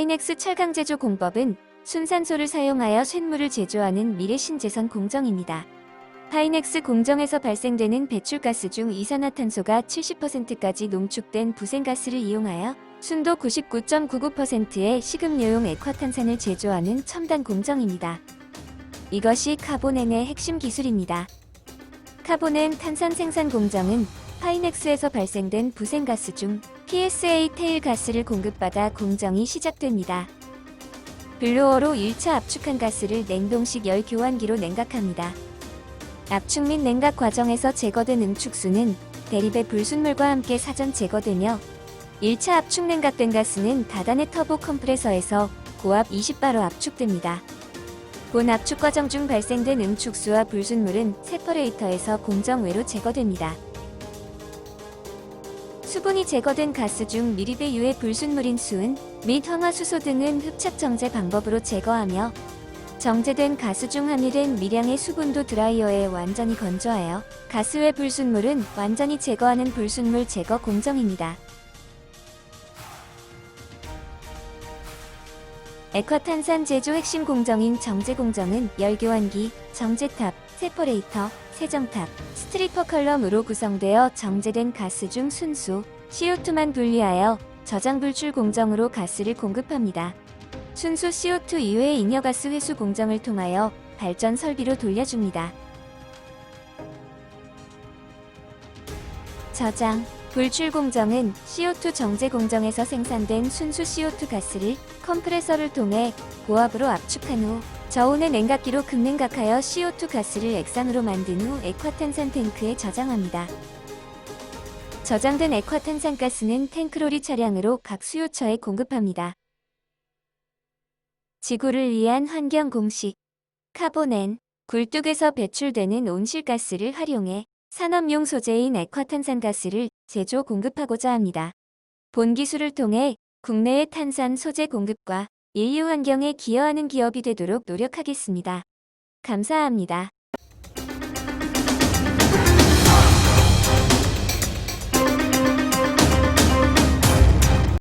파이넥스 철강 제조 공법은 순산소를 사용하여 쇳물을 제조하는 미래 신재선 공정입니다. 파이넥스 공정에서 발생되는 배출가스 중 이산화탄소가 70%까지 농축된 부생가스를 이용하여 순도 99.99%의 식음료용 액화탄산을 제조하는 첨단 공정입니다. 이것이 카보넨의 핵심 기술입니다. 카보넨 탄산 생산 공정은 파이넥스에서 발생된 부생가스 중 PSA 테일 가스를 공급받아 공정이 시작됩니다. 블로어로 1차 압축한 가스를 냉동식 열 교환기로 냉각합니다. 압축 및 냉각 과정에서 제거된 응축수는 대립의 불순물과 함께 사전 제거되며 1차 압축 냉각된 가스는 다단의 터보 컴프레서에서 고압 20바로 압축됩니다. 본 압축 과정 중 발생된 응축수와 불순물은 세퍼레이터에서 공정 외로 제거됩니다. 수분이 제거된 가스 중 유해 불순물인 수은 및 황화수소 등은 흡착 정제 방법으로 제거하며 정제된 가스 중 함유된 미량의 수분도 드라이어에 완전히 건조하여 가스 외 불순물은 완전히 제거하는 불순물 제거 공정입니다. 액화탄산 제조 핵심 공정인 정제 공정은 열교환기, 정제탑, 세퍼레이터, 세정탑, 스트리퍼 컬럼으로 구성되어 정제된 가스 중 순수, CO2만 분리하여 저장 불출 공정으로 가스를 공급합니다. 순수 CO2 이외의 잉여가스 회수 공정을 통하여 발전 설비로 돌려줍니다. 저장, 불출 공정은 CO2 정제 공정에서 생산된 순수 CO2 가스를 컴프레서를 통해 고압으로 압축한 후 저온의 냉각기로 급냉각하여 CO2 가스를 액상으로 만든 후 액화탄산 탱크에 저장합니다. 저장된 액화탄산 가스는 탱크로리 차량으로 각 수요처에 공급합니다. 지구를 위한 환경 공식 카보넨 굴뚝에서 배출되는 온실가스를 활용해 산업용 소재인 액화탄산가스를 제조 공급하고자 합니다. 본 기술을 통해 국내의 탄산 소재 공급과 인류 환경에 기여하는 기업이 되도록 노력하겠습니다. 감사합니다.